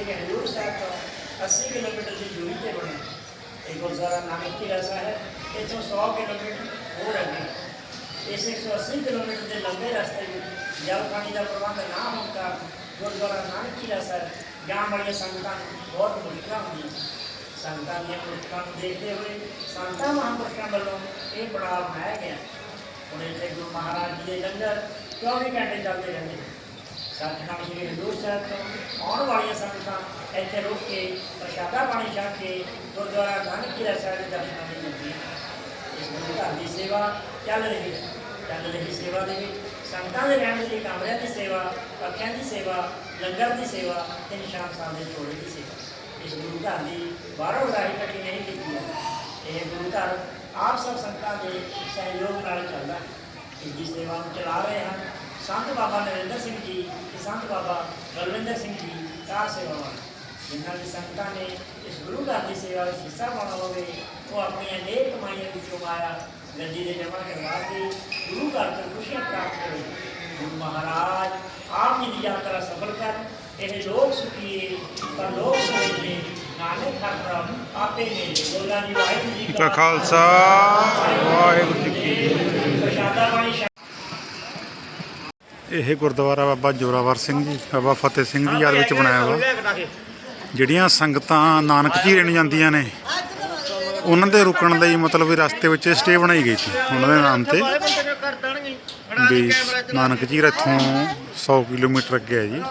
ਸ਼੍ਰੀ ਹਜ਼ੂਰ ਸਾਹਿਬ ਤੋਂ 80 ਕਿਲੋਮੀਟਰ ਦੀ ਦੂਰੀ ਤੇ ਬਣਿਆ ਇਹ ਗੁਰਦੁਆਰਾ ਨਾਨਕ ਕੀਰਾ ਸਾਹਿਬ ਇੱਥੋਂ 100 ਕਿਲੋਮੀਟਰ ਹੋਰ ਅੱਗੇ ਇਸ 180 ਕਿਲੋਮੀਟਰ ਦੇ ਲੰਬੇ ਰਸਤੇ ਵਿੱਚ ਜਲ ਪਾਣੀ ਦਾ ਪ੍ਰਬੰਧ ਨਾ ਹੋਣ ਕਾਰਨ ਗੁਰਦੁਆਰਾ ਨਾਨਕ ਕੀਰਾ ਸਾਹਿਬ ਜਾਣ ਵਾਲੀਆਂ ਸੰਗਤਾਂ ਨੂੰ ਬਹੁਤ ਮੁਸ਼ਕਲਾਂ ਹੁੰਦੀਆਂ ਸੰਗਤਾਂ ਦੀਆਂ ਮੁਸ਼ਕਲਾਂ ਨੂੰ ਦੇਖਦੇ ਹੋਏ ਸੰਤਾਂ ਮਹਾਂਪੁਰਸ਼ਾਂ ਵੱਲੋਂ ਇਹ ਪੜਾਅ ਬਣਾਇਆ ਗਿਆ ਹੁਣ ਇੱਥੇ ਗੁਰੂ ਮਹਾਰਾਜ ਜੀ ਦੇ ਲੰਗਰ 24 ਘੰਟੇ ਚੱਲਦੇ ਰਹਿੰਦੇ ਨੇ ਸੱਚਖੰਡ ਸ੍ਰੀ ਹਜ਼ੂਰ ਸਾਹਿਬ ਤੋਂ ਆਉਣ ਵਾਲੀਆਂ ਸੰਗਤਾਂ ਇੱਥੇ ਰੁਕ ਕੇ ਪ੍ਰਸ਼ਾਦਾ ਪਾਣੀ ਛਕ ਕੇ ਗੁਰਦੁਆਰਾ ਨਾਨਕ ਕੀਰਾ ਸਾਹਿਬ ਦੇ ਦਰਸ਼ਨਾਂ ਲਈ ਜਾਂਦੀਆਂ ਇਸ ਗੁਰੂ ਘਰ ਦੀ ਸੇਵਾ ਚੱਲ ਰਹੀ ਹੈ ਚੱਲ ਰਹੀ ਸੇਵਾ ਦੇ ਵਿੱਚ ਸੰਗਤਾਂ ਦੇ ਰਹਿਣ ਲਈ ਕਮਰਿਆਂ ਦੀ ਸੇਵਾ ਪੱਖਿਆਂ ਦੀ ਸੇਵਾ ਲੰਗਰ ਦੀ ਸੇਵਾ ਤੇ ਨਿਸ਼ਾਨ ਸਾਹਿਬ ਦੇ ਚੋੜੇ ਦੀ ਸੇਵਾ ਇਸ ਗੁਰੂ ਘਰ ਦੀ ਬਾਹਰੋਂ ਰਾਹੀ ਇਕੱਠੀ ਨਹੀਂ ਕੀਤੀ ਹੈ ਇਹ ਗੁਰੂ ਘਰ ਆਪ ਸਭ ਸੰਗਤਾਂ ਦੇ ਸਹਿਯੋਗ ਨਾਲ ਚੱਲਦਾ ਹੈ ਇਸ ਦੀ ਸੇਵਾ ਨੂੰ ਚਲਾ ਰਹੇ ਹਨ ਸੰਤ ਬਾਬਾ ਨਰਿੰਦਰ ਸਿੰਘ ਜੀ ਤੇ ਸੰਤ ਬਾਬਾ ਬਲਵਿੰਦਰ ਸਿੰਘ ਜੀ ਚਾਰ ਸੇਵਾਵਾਂ ਜਿਨ੍ਹਾਂ ਦੀ ਸੰਗਤਾਂ ਨੇ ਇਸ ਗੁਰੂ ਘਰ ਦੀ ਸੇਵਾ ਵਿੱਚ ਹਿੱਸਾ ਪਾਉਣਾ ਹੋਵੇ ਉਹ ਆਪਣੀਆਂ ਨੇਕ ਕਮਾਈਆਂ ਵਿੱਚੋਂ ਮਾਇਆ ਗੱਦੀ ਦੇ ਜਮ੍ਹਾਂ ਕਰਵਾ ਕੇ ਗੁਰੂ ਘਰ ਤੋਂ ਖੁਸ਼ੀਆਂ ਪ੍ਰਾਪਤ ਕਰੋ ਗੁਰੂ ਮਹਾਰਾਜ ਆਪ ਜੀ ਦੀ ਯਾਤਰਾ ਸਫਲ ਕਰ ਇਹ ਲੋਕ ਸੁਖੀਏ ਪਰ ਲੋਕ ਸੁਖੀਏ ਨਾਨਕ ਹਰ ਪ੍ਰਭ ਆਪੇ ਨੇ ਬੋਲਾਂ ਦੀ ਵਾਹਿਗੁਰੂ ਜੀ ਕਾ ਖਾਲਸਾ ਵਾਹਿਗੁਰੂ ਜੀ ਕੀ ਫਤਿਹ। ਪ੍ਰਸ਼ਾਦਾ ਪਾਣੀ ਛਕ ਇਹ ਗੁਰਦੁਆਰਾ ਬਾਬਾ ਜੋਰਾਵਰ ਸਿੰਘ ਜੀ, ਬਾਬਾ ਫਤਿਹ ਸਿੰਘ ਦੀ ਯਾਦ ਵਿੱਚ ਬਣਾਇਆ ਵਾ। ਜਿਹੜੀਆਂ ਸੰਗਤਾਂ ਨਾਨਕ ਝੀਰੇ ਨੂੰ ਜਾਂਦੀਆਂ ਨੇ, ਉਹਨਾਂ ਦੇ ਰੁਕਣ ਲਈ ਮਤਲਬ ਵੀ ਰਸਤੇ ਵਿੱਚ ਸਟੇ ਬਣਾਈ ਗਈ ਸੀ, ਉਹਨਾਂ ਦੇ ਨਾਮ ਤੇ। ਵੀ ਨਾਨਕ ਝੀਰਾ ਇੱਥੋਂ 100 ਕਿਲੋਮੀਟਰ ਅੱਗੇ ਹੈ ਜੀ।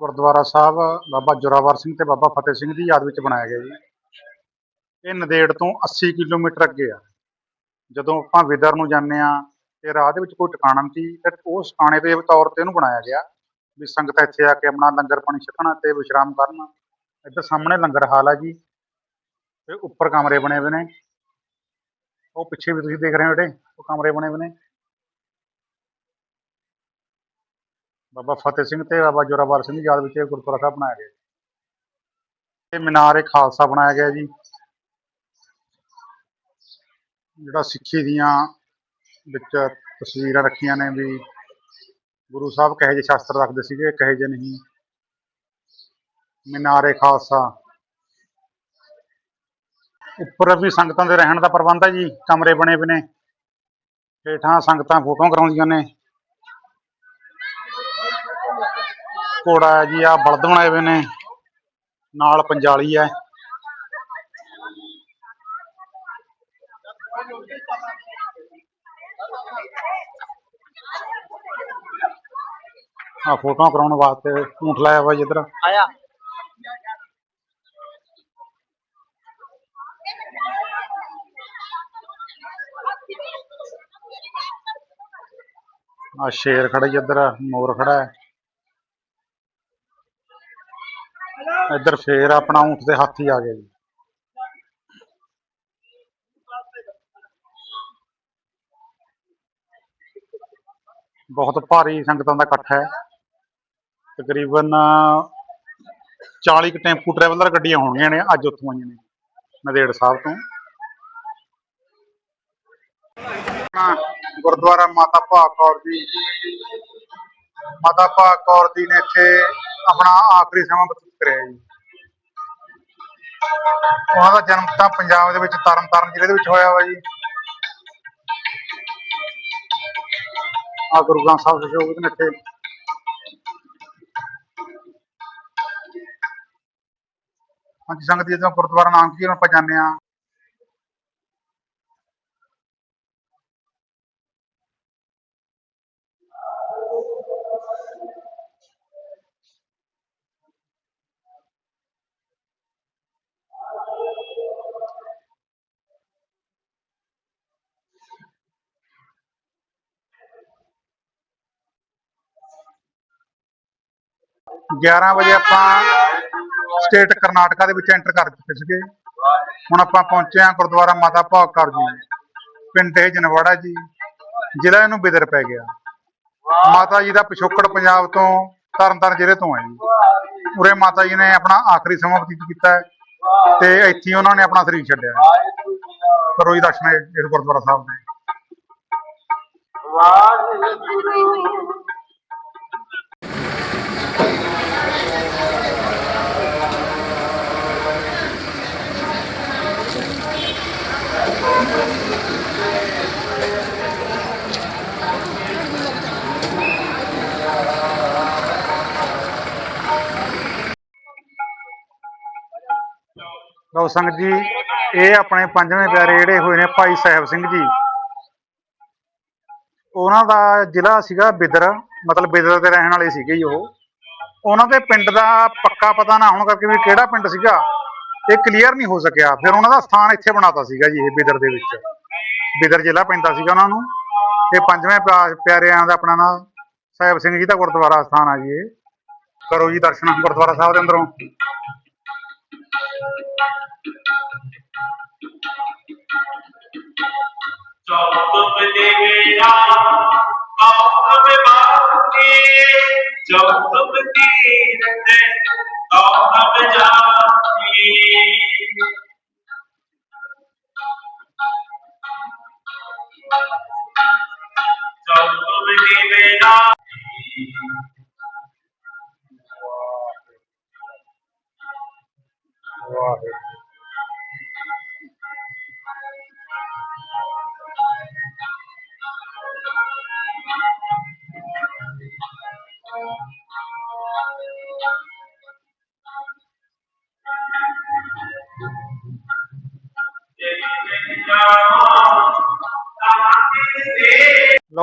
ਗੁਰਦੁਆਰਾ ਸਾਹਿਬ ਬਾਬਾ ਜੋਰਾਵਰ ਸਿੰਘ ਤੇ ਬਾਬਾ ਫਤਿਹ ਸਿੰਘ ਦੀ ਯਾਦ ਵਿੱਚ ਬਣਾਇਆ ਗਿਆ ਜੀ। ਇਹ ਨੰਦੇੜ ਤੋਂ 80 ਕਿਲੋਮੀਟਰ ਅੱਗੇ ਆ। ਜਦੋਂ ਆਪਾਂ ਵਿਦਰ ਨੂੰ ਜਾਂਦੇ ਆ ਤੇ ਰਾਹ ਦੇ ਵਿੱਚ ਕੋਈ ਟਿਕਾਣਾ ਨਹੀਂ ਸੀ, ਤੇ ਉਸ ਟਿਕਾਣੇ ਦੇ ਤੌਰ ਤੇ ਇਹਨੂੰ ਬਣਾਇਆ ਗਿਆ ਵੀ ਸੰਗਤ ਇੱਥੇ ਆ ਕੇ ਆਪਣਾ ਲੰਗਰ ਪਾਣੀ ਛਕਣਾ ਤੇ ਵਿਸ਼ਰਾਮ ਕਰਨ। ਇੱਧਰ ਸਾਹਮਣੇ ਲੰਗਰ ਹਾਲ ਆ ਜੀ, ਤੇ ਉੱਪਰ ਕਮਰੇ ਬਣੇ ਹੋਏ ਨੇ। ਉਹ ਪਿੱਛੇ ਵੀ ਤੁਸੀਂ ਦੇਖ ਰਹੇ ਹੋ ਜਿਹੜੇ, ਉਹ ਕਮਰੇ ਬਣੇ ਹੋਏ ਨੇ। ਬਾਬਾ ਫਤਿਹ ਸਿੰਘ ਤੇ ਬਾਬਾ ਜੋਰਾਵਰ ਸਿੰਘ ਦੀ ਯਾਦ ਵਿੱਚ ਇਹ ਗੁਰਦੁਆਰਾ ਸਾਹਿਬ ਬਣਾਇਆ ਗਿਆ। ਤੇ ਮੀਨਾਰ ਏ ਖਾਲਸਾ ਬਣਾਇਆ ਗਿਆ ਜੀ। ਜਿਹੜਾ ਸਿੱਖੀ ਦੀਆਂ ਵਿੱਚ ਤਸਵੀਰਾਂ ਰੱਖੀਆਂ ਨੇ ਵੀ ਗੁਰੂ ਸਾਹਿਬ ਕਹੇ ਜਿਹੇ ਸ਼ਾਸਤਰ ਰੱਖਦੇ ਸੀਗੇ, ਕਹੇ ਜਿਹੇ ਨਹੀਂ। ਮਿਨਾਰੇ ਖਾਲਸਾ। ਉੱਪਰ ਵੀ ਸੰਗਤਾਂ ਦੇ ਰਹਿਣ ਦਾ ਪ੍ਰਬੰਧ ਹੈ ਜੀ, ਕਮਰੇ ਬਣੇ ਹੋਏ ਨੇ। ਹੇਠਾਂ ਸੰਗਤਾਂ ਫੋਟੋਆਂ ਕਰਾਉਂਦੀਆਂ ਨੇ। ਘੋੜਾ ਹੈ ਜੀ ਆ ਬਲਦ ਬਣਾਏ ਹੋਏ ਨੇ। ਨਾਲ ਪੰਜਾਲੀ ਹੈ। ਆ ਫੋਟੋਆਂ ਕਰਾਉਣ ਵਾਸਤੇ ਊਂਠ ਲਾਇਆ ਹੋਇਆ ਜੀ ਇੱਧਰ। ਆਇਆ। ਆ ਸ਼ੇਰ ਖੜਾ ਇੱਧਰ ਮੋਰ ਖੜਾ ਹੈ। ਇੱਧਰ ਫੇਰ ਆਪਣਾ ਊਂਠ ਦੇ ਹਾਥੀ ਆ ਗਏ ਜੀ। ਬਹੁਤ ਭਾਰੀ ਸੰਗਤਾਂ ਦਾ ਇਕੱਠ ਹੈ। ਤਕਰੀਬਨ 40 ਕੁ ਟੈਂਪੂ ਟਰੈਵਲਰ ਗੱਡੀਆਂ ਹੋਣਗੀਆਂ ਨੇ, ਅੱਜ ਉੱਥੋਂ ਆਈਆਂ ਨੇ, ਨਦੇੜ ਸਾਹਿਬ ਤੋਂ। ਗੁਰਦੁਆਰਾ ਮਾਤਾ ਭਾਗ ਕੌਰ ਜੀ। ਮਾਤਾ ਭਾਗ ਕੌਰ ਜੀ ਨੇ ਇੱਥੇ ਆਪਣਾ ਆਖਰੀ ਸਮਾਂ ਬਤੀਤ ਕਰਿਆ ਜੀ। ਉਹਨਾਂ ਦਾ ਜਨਮ ਤਾਂ ਪੰਜਾਬ ਦੇ ਵਿੱਚ ਤਰਨਤਾਰਨ ਜ਼ਿਲ੍ਹੇ ਦੇ ਵਿੱਚ ਹੋਇਆ ਵਾ ਜੀ। ਆ ਗੁਰੂ ਗ੍ਰੰਥ ਸਾਹਿਬ ਦੇ ਸਹਿਯੋਗ ਦੇ ਇੱਥੇ। ਹਾਂਜੀ, ਸੰਗਤ ਜੀ ਜਦੋਂ ਗੁਰਦੁਆਰਾ ਨਾਮ ਕੀ ਆਪਾਂ ਜਾਣਦੇ ਆ 11 ਵਜੇ ਆਪਾਂ ਸਟੇਟ ਕਰਨਾਟਕਾ ਦੇ ਵਿੱਚ ਐਂਟਰ ਕਰ ਚੁੱਕੇ ਸੀਗੇ। ਹੁਣ ਆਪਾਂ ਪਹੁੰਚੇ ਆ ਗੁਰਦੁਆਰਾ ਮਾਤਾ ਭਾਗ ਕਰ ਜੀ। ਪਿੰਡ ਇਹ ਜਨਵਾੜਾ ਜੀ। ਜ਼ਿਲ੍ਹਾ ਇਹਨੂੰ ਬਿਦਰ ਪੈ ਗਿਆ। ਮਾਤਾ ਜੀ ਦਾ ਪਿਛੋਕੜ ਪੰਜਾਬ ਤੋਂ ਤਰਨਤਾਰਨ ਜ਼ਿਲ੍ਹੇ ਤੋਂ ਹੈ ਜੀ। ਉਰੇ ਮਾਤਾ ਜੀ ਨੇ ਆਪਣਾ ਆਖਰੀ ਸਮਾਂ ਬਤੀਤ ਕੀਤਾ ਤੇ ਇੱਥੇ ਉਹਨਾਂ ਨੇ ਆਪਣਾ ਸਰੀਰ ਛੱਡਿਆ। ਕਰੋ ਜੀ ਦਰਸ਼ਨ ਇਸ ਗੁਰਦੁਆਰਾ ਸਾਹਿਬ ਦੇ। ਵਾਹਿਗੁਰੂ ਲਓ ਸੰਗਤ ਜੀ, ਇਹ ਆਪਣੇ ਪੰਜਵੇਂ ਪਿਆਰੇ ਜਿਹੜੇ ਹੋਏ ਨੇ ਭਾਈ ਸਾਹਿਬ ਸਿੰਘ ਜੀ। ਉਹਨਾਂ ਦਾ ਜ਼ਿਲ੍ਹਾ ਸੀਗਾ ਬਿਦਰ, ਮਤਲਬ ਬਿਦਰ ਦੇ ਰਹਿਣ ਵਾਲੇ ਸੀਗੇ ਜੀ ਉਹ। ਉਹਨਾਂ ਦੇ ਪਿੰਡ ਦਾ ਪੱਕਾ ਪਤਾ ਨਾ ਹੋਣ ਕਰਕੇ ਵੀ ਕਿਹੜਾ ਪਿੰਡ ਸੀਗਾ, ਇਹ ਕਲੀਅਰ ਨਹੀਂ ਹੋ ਸਕਿਆ। ਫਿਰ ਉਹਨਾਂ ਦਾ ਸਥਾਨ ਇੱਥੇ ਬਣਾਤਾ ਸੀਗਾ ਜੀ ਇਹ ਬਿਦਰ ਦੇ ਵਿੱਚ। ਬਿਦਰ ਜ਼ਿਲ੍ਹਾ ਪੈਂਦਾ ਸੀਗਾ ਉਹਨਾਂ ਨੂੰ। ਇਹ ਪੰਜਵੇਂ ਪਿਆ- ਪਿਆਰਿਆਂ ਦਾ ਆਪਣਾ ਨਾਮ ਸਾਹਿਬ ਸਿੰਘ ਜੀ ਦਾ ਗੁਰਦੁਆਰਾ ਸਥਾਨ ਆ ਜੀ ਇਹ। ਕਰੋ ਜੀ ਦਰਸ਼ਨ ਗੁਰਦੁਆਰਾ ਸਾਹਿਬ ਦੇ ਅੰਦਰੋਂ। চম্পক দেবেরা কৌরব বাহুকে চম্পক তীরতে কৌরব যা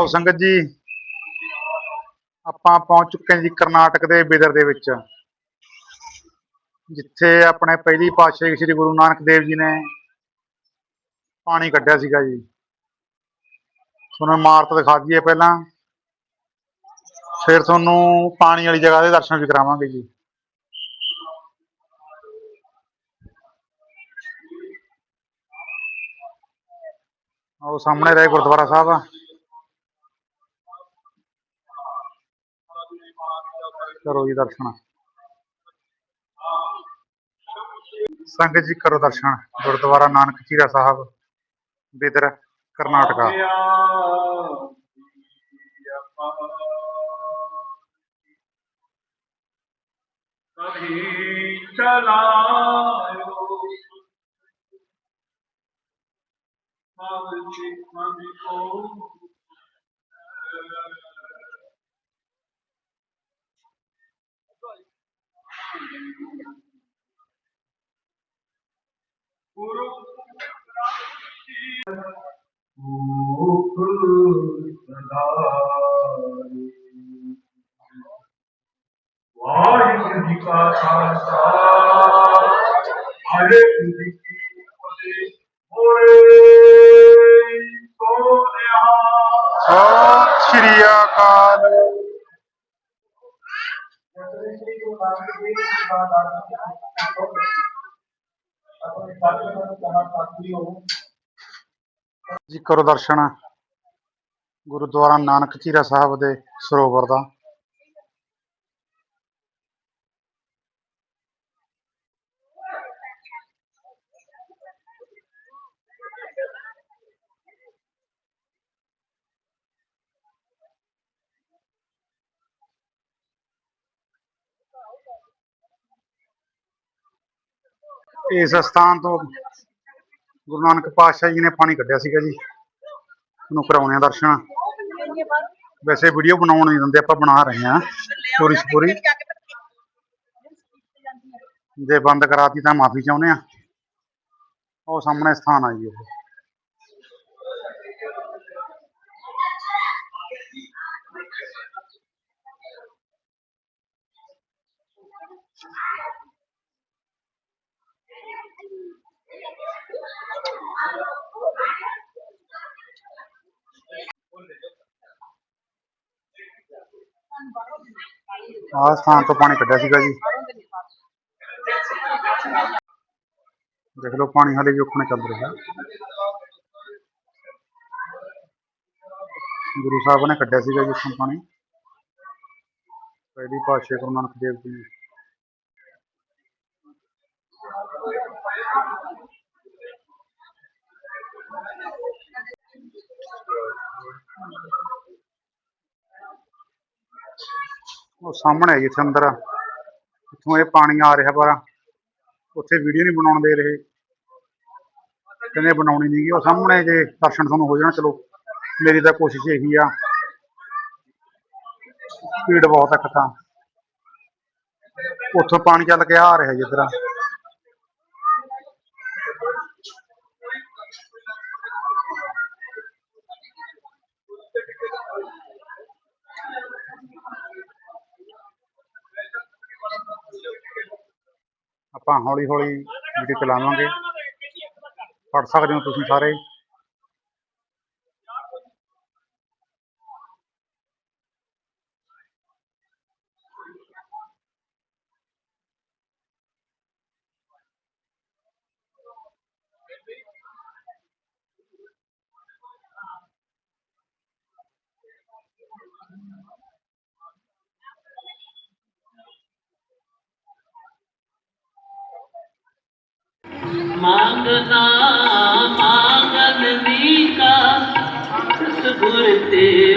ਲਓ ਸੰਗਤ ਜੀ। ਆਪਾਂ ਪਹੁੰਚ ਚੁੱਕੇ ਹਾਂ ਜੀ ਕਰਨਾਟਕ ਦੇ ਬਿਦਰ ਦੇ ਵਿੱਚ। ਜਿੱਥੇ ਆਪਣੇ ਪਹਿਲੀ ਪਾਤਸ਼ਾਹੀ ਸ੍ਰੀ ਗੁਰੂ ਨਾਨਕ ਦੇਵ ਜੀ ਨੇ ਪਾਣੀ ਕੱਢਿਆ ਸੀਗਾ ਜੀ। ਤੁਹਾਨੂੰ ਇਮਾਰਤ ਦਿਖਾ ਦਈਏ ਪਹਿਲਾਂ। ਫਿਰ ਤੁਹਾਨੂੰ ਪਾਣੀ ਵਾਲੀ ਜਗ੍ਹਾ ਦੇ ਦਰਸ਼ਨ ਵੀ ਕਰਾਵਾਂਗੇ ਜੀ। ਉਹ ਸਾਹਮਣੇ ਰਹੇ ਗੁਰਦੁਆਰਾ ਸਾਹਿਬ। ਆ ਕਰੋ ਜੀ ਦਰਸ਼ਨ ਸੰਗਤ ਜੀ ਕਰੋ ਦਰਸ਼ਨ ਗੁਰਦੁਆਰਾ ਨਾਨਕ ਚੀਰਾ ਸਾਹਿਬ ਬਿਦਰ ਕਰਨਾਟਕਾ कभी चलायो ममची ममी को ਜੀ ਕਰੋ ਦਰਸ਼ਨ ਗੁਰਦੁਆਰਾ ਨਾਨਕ ਚੀਰਾ ਸਾਹਿਬ ਦੇ ਸਰੋਵਰ ਦਾ। ਇਸ ਸਥਾਨ ਤੋਂ ਗੁਰੂ ਨਾਨਕ ਪਾਤਸ਼ਾਹ ਜੀ ਨੇ ਪਾਣੀ ਕੱਢਿਆ ਸੀਗਾ ਜੀ। ਤੁਹਾਨੂੰ ਕਰਾਉਣੇ ਆ ਦਰਸ਼ਨ। ਵੈਸੇ ਵੀਡੀਓ ਬਣਾਉਣ ਨਹੀਂ ਦਿੰਦੇ, ਆਪਾਂ ਬਣਾ ਰਹੇ ਹਾਂ। ਪੂਰੀ ਪੂਰੀ। ਜੇ ਬੰਦ ਕਰਾਤੀ ਤਾਂ ਮਾਫੀ ਚਾਹੁੰਦੇ ਆ। ਉਹ ਸਾਹਮਣੇ ਸਥਾਨ ਆ ਜੀ ਉਹ। ਆਹ ਸਥਾਨ ਤੋਂ ਪਾਣੀ ਕੱਢਿਆ ਸੀਗਾ ਜੀ। ਦੇਖ ਲਓ, ਪਾਣੀ ਹਾਲੇ ਵੀ ਉੱਪਰ ਚੱਲ ਰਿਹਾ। ਗੁਰੂ ਸਾਹਿਬ ਨੇ ਕੱਢਿਆ ਸੀਗਾ ਜੀ ਉੱਥੋਂ ਪਾਣੀ। ਪਹਿਲੀ ਪਾਤਸ਼ਾਹ ਗੁਰੂ ਨਾਨਕ ਦੇਵ ਜੀ ਉਹ ਸਾਹਮਣੇ ਜਿੱਥੇ ਅੰਦਰ। ਇੱਥੋਂ ਇਹ ਪਾਣੀ ਆ ਰਿਹਾ ਪਰ ਉੱਥੇ ਵੀਡੀਓ ਨਹੀਂ ਬਣਾਉਣ ਦੇ ਰਹੇ। ਕਹਿੰਦੇ ਬਣਾਉਣੀ ਨਹੀਂ ਉਹ ਸਾਹਮਣੇ ਜੇ ਦਰਸ਼ਨ ਤੁਹਾਨੂੰ ਹੋ ਜਾਣਾ, ਚਲੋ। ਮੇਰੀ ਤਾਂ ਕੋਸ਼ਿਸ਼ ਇਹੀ ਆ। ਸਪੀਡ ਬਹੁਤ ਆ ਉੱਥੋਂ ਪਾਣੀ ਚੱਲ ਕੇ ਆ ਰਿਹਾ ਜਿੱਧਰ ਆਪਾਂ ਹੌਲੀ ਹੌਲੀ ਜਿਹੜੀ ਚਲਾਵਾਂਗੇ ਪੜ ਸਕਦੇ ਹੋ ਤੁਸੀਂ ਸਾਰੇ। ਮੰਗਨਾ ਮੰਗਨ ਦੀ ਕਾ ਸਬੁਰ ਤੇ